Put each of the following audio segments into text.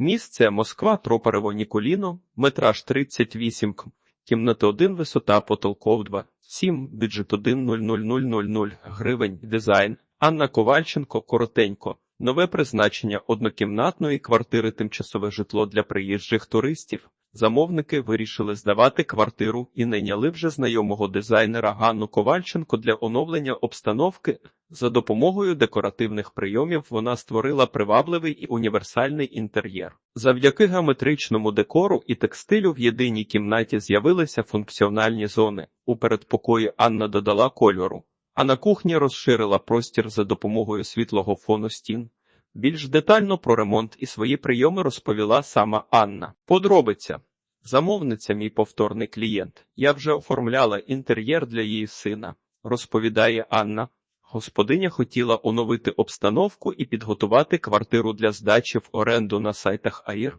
Місце Москва, Тропарево, Ніколіно, метраж 38 км, кімната 1, висота потолков 2, 7, бюджет 1 00000 гривень, дизайн. Анна Ковальченко, коротенько. Нове призначення однокімнатної квартири тимчасове житло для приїжджих туристів. Замовники вирішили здавати квартиру і найняли вже знайомого дизайнера Ганну Ковальченко для оновлення обстановки. За допомогою декоративних прийомів вона створила привабливий і універсальний інтер'єр. Завдяки геометричному декору і текстилю в єдиній кімнаті з'явилися функціональні зони. У передпокої Анна додала кольору, а на кухні розширила простір за допомогою світлого фону стін. Більш детально про ремонт і свої прийоми розповіла сама Анна. Подробиця. Замовниця мій повторний клієнт. Я вже оформляла інтер'єр для її сина, розповідає Анна. Господиня хотіла оновити обстановку і підготувати квартиру для здачі в оренду на сайтах АІР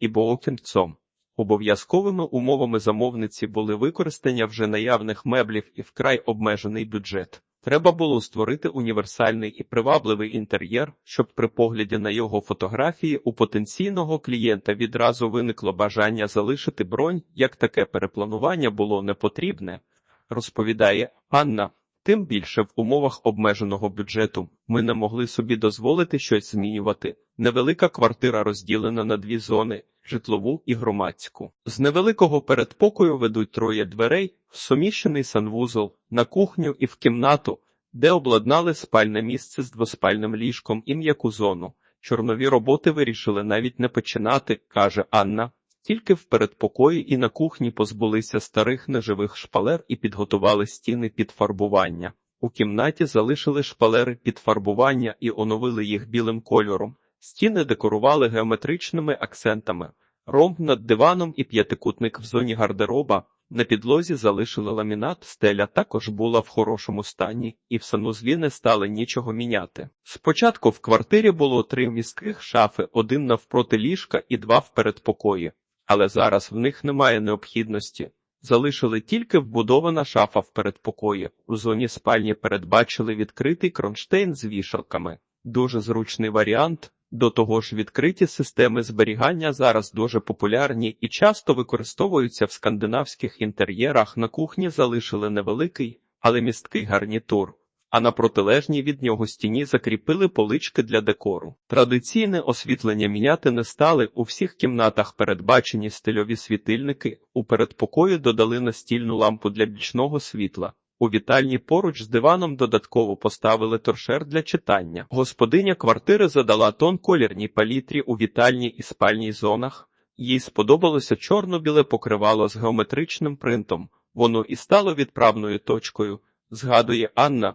і Боокінцом. Обов'язковими умовами замовниці були використання вже наявних меблів і вкрай обмежений бюджет. Треба було створити універсальний і привабливий інтер'єр, щоб при погляді на його фотографії у потенційного клієнта відразу виникло бажання залишити бронь, як таке перепланування було не потрібне, розповідає Анна. Тим більше в умовах обмеженого бюджету ми не могли собі дозволити щось змінювати. Невелика квартира розділена на дві зони житлову і громадську. З невеликого передпокою ведуть троє дверей, суміщений санвузол, на кухню і в кімнату, де обладнали спальне місце з двоспальним ліжком і м'яку зону. Чорнові роботи вирішили навіть не починати, каже Анна. Тільки в передпокої і на кухні позбулися старих неживих шпалер і підготували стіни під фарбування. У кімнаті залишили шпалери під фарбування і оновили їх білим кольором. Стіни декорували геометричними акцентами. Ромб над диваном і п'ятикутник в зоні гардероба. На підлозі залишили ламінат, стеля також була в хорошому стані, і в санузлі не стали нічого міняти. Спочатку в квартирі було три міських шафи, один навпроти ліжка і два в передпокої, але зараз в них немає необхідності. Залишили тільки вбудована шафа в передпокої. У зоні спальні передбачили відкритий кронштейн з вішалками. Дуже зручний варіант. До того ж, відкриті системи зберігання зараз дуже популярні і часто використовуються в скандинавських інтер'єрах. На кухні залишили невеликий, але місткий гарнітур, а на протилежній від нього стіні закріпили полички для декору. Традиційне освітлення міняти не стали. У всіх кімнатах передбачені стильові світильники. У передпокою додали настільну лампу для бічного світла. У вітальні поруч з диваном додатково поставили торшер для читання. Господиня квартири задала тон колірній палітрі у вітальній і спальній зонах. Їй сподобалося чорно-біле покривало з геометричним принтом. Воно і стало відправною точкою, згадує Анна.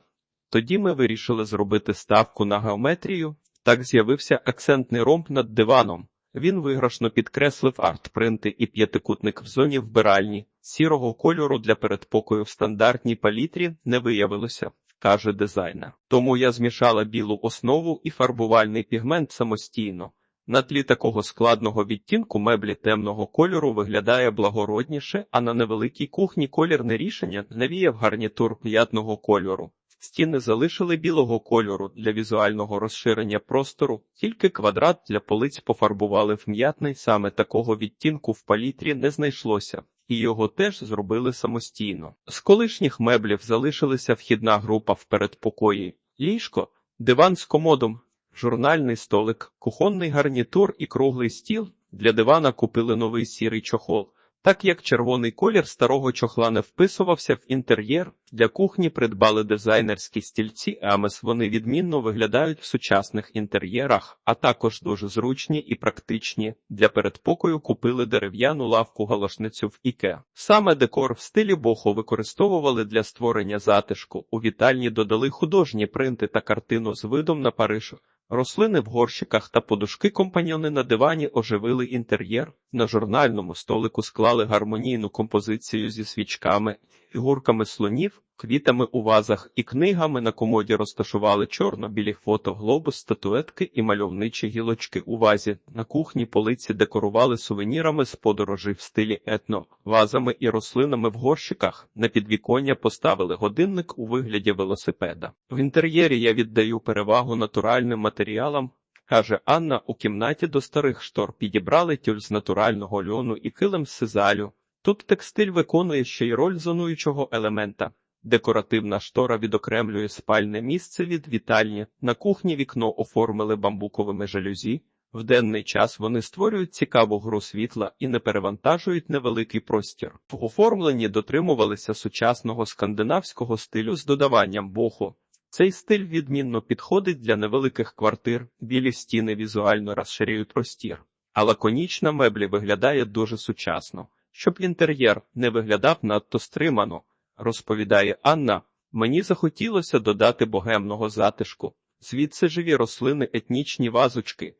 Тоді ми вирішили зробити ставку на геометрію. Так з'явився акцентний ромб над диваном. Він виграшно підкреслив арт-принти і п'ятикутник в зоні вбиральні. Сірого кольору для передпокою в стандартній палітрі не виявилося, каже дизайнер. Тому я змішала білу основу і фарбувальний пігмент самостійно. На тлі такого складного відтінку меблі темного кольору виглядає благородніше, а на невеликій кухні колірне рішення навіяв гарнітур п'ятного кольору. Стіни залишили білого кольору для візуального розширення простору, тільки квадрат для полиць пофарбували в м'ятний, саме такого відтінку в палітрі не знайшлося, і його теж зробили самостійно. З колишніх меблів залишилася вхідна група в передпокої, ліжко, диван з комодом, журнальний столик, кухонний гарнітур і круглий стіл. Для дивана купили новий сірий чохол. Так як червоний колір старого чохла не вписувався в інтер'єр, для кухні придбали дизайнерські стільці Амес. Вони відмінно виглядають в сучасних інтер'єрах, а також дуже зручні і практичні. Для передпокою купили дерев'яну лавку галошницю в Іке. Саме декор в стилі бохо використовували для створення затишку. У вітальні додали художні принти та картину з видом на Париж. Рослини в горщиках та подушки компаньони на дивані оживили інтер'єр. На журнальному столику склали гармонійну композицію зі свічками, фігурками слонів, квітами у вазах і книгами на комоді розташували чорно-білі фото, глобус, статуетки і мальовничі гілочки у вазі. На кухні полиці декорували сувенірами з подорожей в стилі етно, вазами і рослинами в горщиках. На підвіконня поставили годинник у вигляді велосипеда. В інтер'єрі я віддаю перевагу натуральним матеріалам. каже Анна. У кімнаті до старих штор підібрали тюль з натурального льону і килим з сизалю. Тут текстиль виконує ще й роль зонуючого елемента. Декоративна штора відокремлює спальне місце від вітальні. На кухні вікно оформили бамбуковими жалюзі. В денний час вони створюють цікаву гру світла і не перевантажують невеликий простір. В оформленні дотримувалися сучасного скандинавського стилю з додаванням боху. Цей стиль відмінно підходить для невеликих квартир, білі стіни візуально розширюють простір, а лаконічна меблі виглядає дуже сучасно. Щоб інтер'єр не виглядав надто стримано, розповідає Анна, мені захотілося додати богемного затишку. Звідси живі рослини, етнічні вазочки,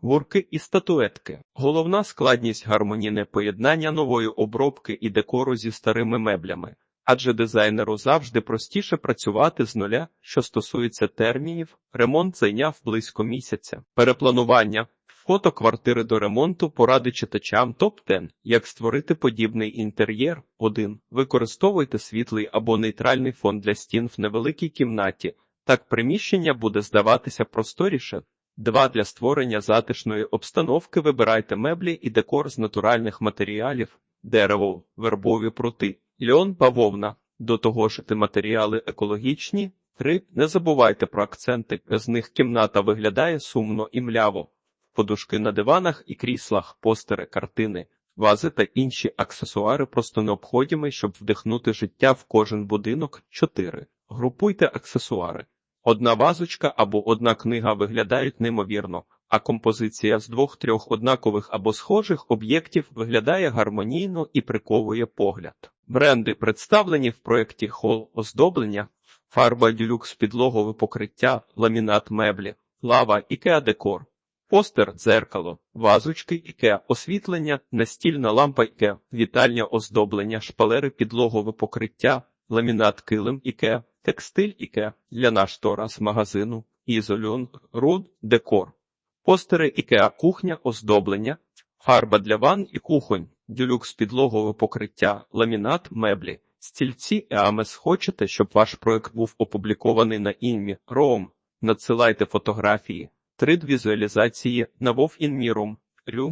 гурки і статуетки. Головна складність гармонійне поєднання нової обробки і декору зі старими меблями. Адже дизайнеру завжди простіше працювати з нуля, що стосується термінів, ремонт зайняв близько місяця. Перепланування фото квартири до ремонту поради читачам топ-10. Як створити подібний інтер'єр. 1. Використовуйте світлий або нейтральний фон для стін в невеликій кімнаті. Так приміщення буде здаватися просторіше. 2. Для створення затишної обстановки вибирайте меблі і декор з натуральних матеріалів, дерево, вербові прути, льон, бавовна. До того ж, ті матеріали екологічні. 3. Не забувайте про акценти, без них кімната виглядає сумно і мляво. Подушки на диванах і кріслах, постери, картини, вази та інші аксесуари просто необходимі, щоб вдихнути життя в кожен будинок. 4. Групуйте аксесуари. Одна вазочка або одна книга виглядають неймовірно, а композиція з двох-трьох однакових або схожих об'єктів виглядає гармонійно і приковує погляд. Бренди представлені в проєкті Хол оздоблення, фарба дюлюкс підлогове покриття, ламінат меблі, лава Ікеа Декор, постер, дзеркало, вазочки Ікеа, освітлення, настільна лампа Ікеа, вітальня оздоблення, шпалери підлогове покриття, ламінат килим Ікеа, текстиль Ікеа, ляна штора з магазину, ізольон, руд, декор, постери Ікеа, кухня, оздоблення, фарба для ванн і кухонь, дюлюкс підлогове покриття, ламінат, меблі, стільці Еамес. Хочете, щоб ваш проект був опублікований на інмі Ром? Надсилайте фотографії, 3D візуалізації на Вов Інмірум, Рю.